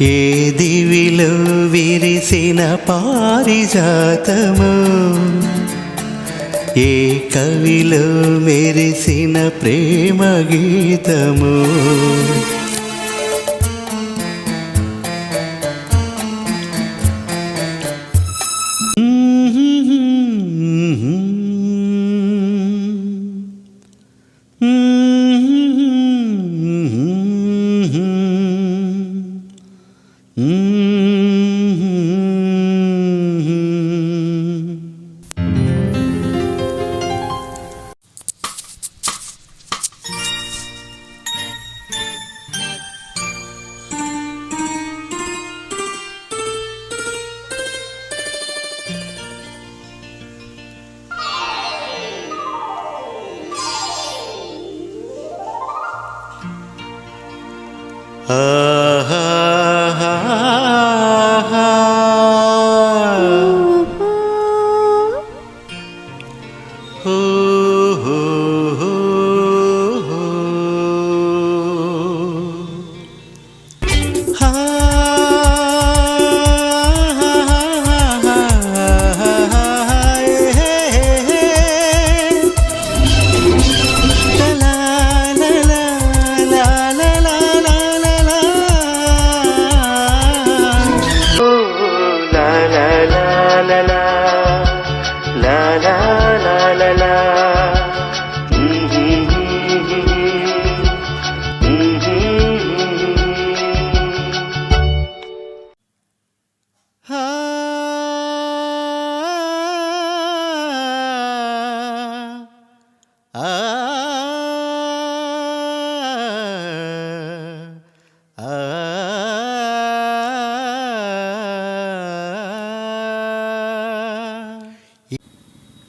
ఏ దివిలో విరిసిన పారిజాతము? ఏ కవిలో మెరిసిన ప్రేమ గీతము? Uh...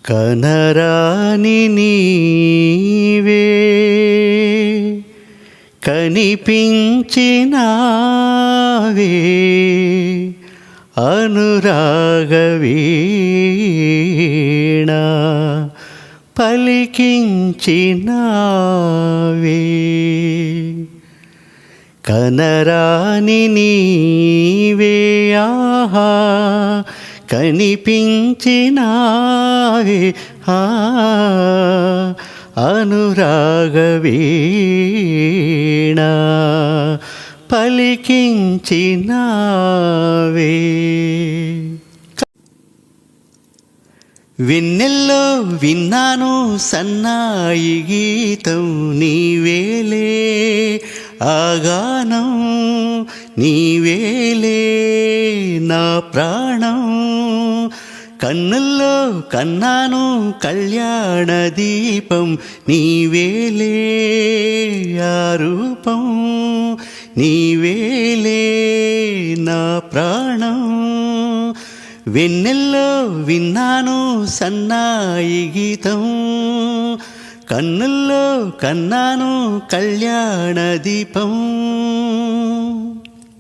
కనరాని నీవే కనిపించినావే అనురాగవీణ పలికించినావే. కనరాని నీవే ఆహా కనిపించినావే. ఆ అనురాగవీణ పలికించినావే. వెన్నెల్లో విన్నాను సన్నాయి గీతం నీవేలే ఆగానం నీవేలే నా ప్రాణం. కన్నుల్లో కన్నాను కళ్యాణ దీపం నీవేలే ఆ రూపం. నీవేలే నా ప్రాణం. వెన్నెల్లో విన్నాను సన్నాయి గీతం. కన్నుల్లో కన్నాను కళ్యాణ దీపం.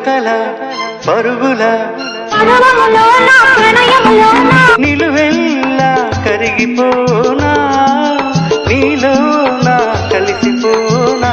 ఉరకల పరుగుల నిలువెల్లా కరిగిపోనా? నీలో నా కలిసిపోనా?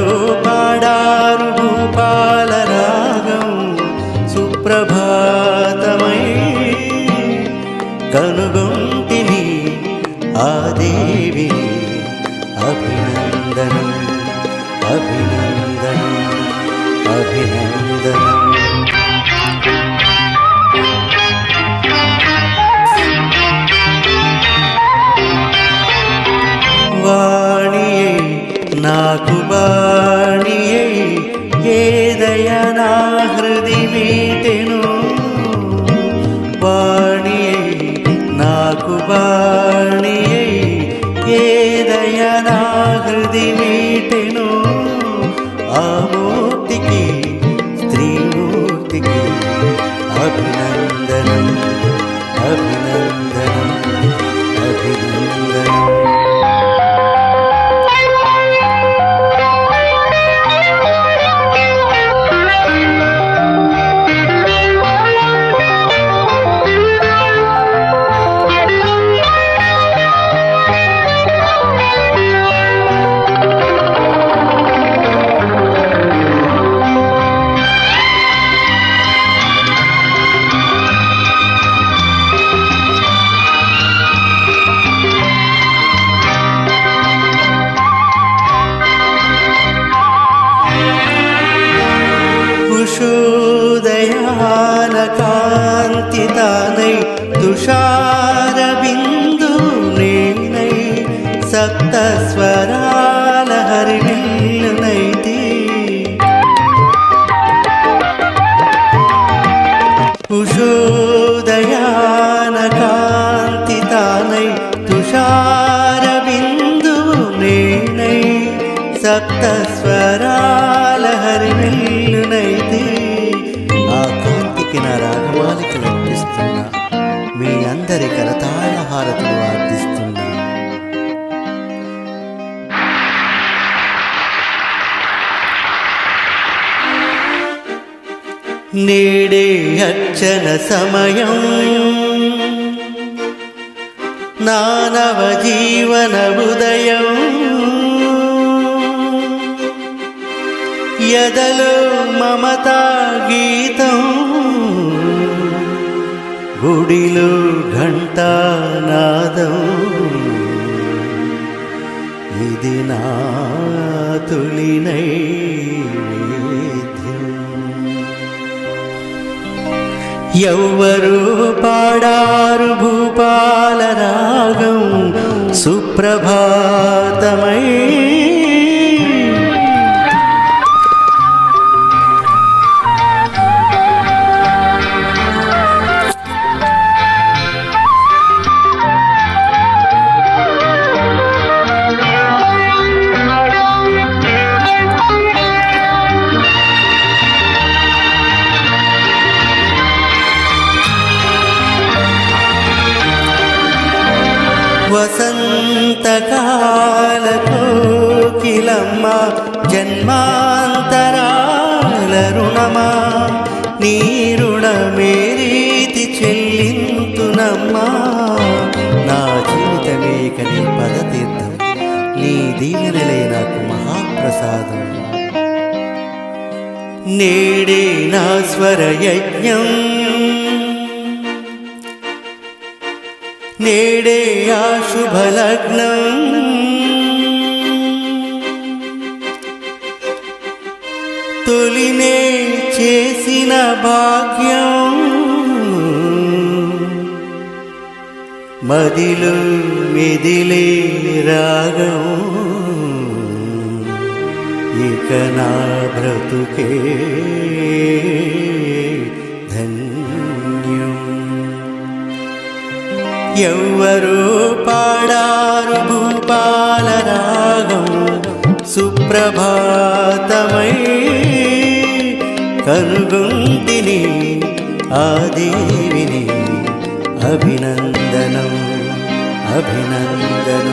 ఎవ్వరు పాడారు భూపాల రాగం సుప్రభాతమై కనుగొంటిని ఆ దేవి అభినందనం అభినందనం అభినందనం. प्रचोदयान कान्तितानै तुषारबिन्दुनेनै सप्तस्वरालहरिणैति कुशोदयान कान्तितानै तुषारबिन्दुनेनै सप्तस्व నేడే అర్చన సమయం. నానవ జీవన ఉదయం ఎదలో మమతా గీతం. గుడిలో ఘంటానాదం ఇది నా తొలి ఎవ్వరు పాడారు భూపాల రాగం సుప్రభాతమై వసంతకాల కోకిలమ్మ జన్మాంతరాల రుణమా నీ రుణమే రీతి చెల్లింతున నా జీవితమే కని పదతీర్థం నీ దీవెనలే నాకు మహాప్రసాదం. నేడే నా స్వరయజ్ఞం నేడే ఆ శుభలగ్నం. తొలినే చేసిన భాగ్యం. మదిలు మెదిలే రాగం. ఇక నా బ్రతుకే. ఎవ్వరూ పాడారు భూపాల రాగం సుప్రభాతమై కనుగొంటిని ఆ దేవిని అభినందనం అభినందనం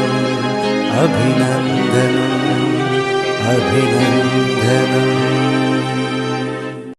అభినందనం అభినందనం.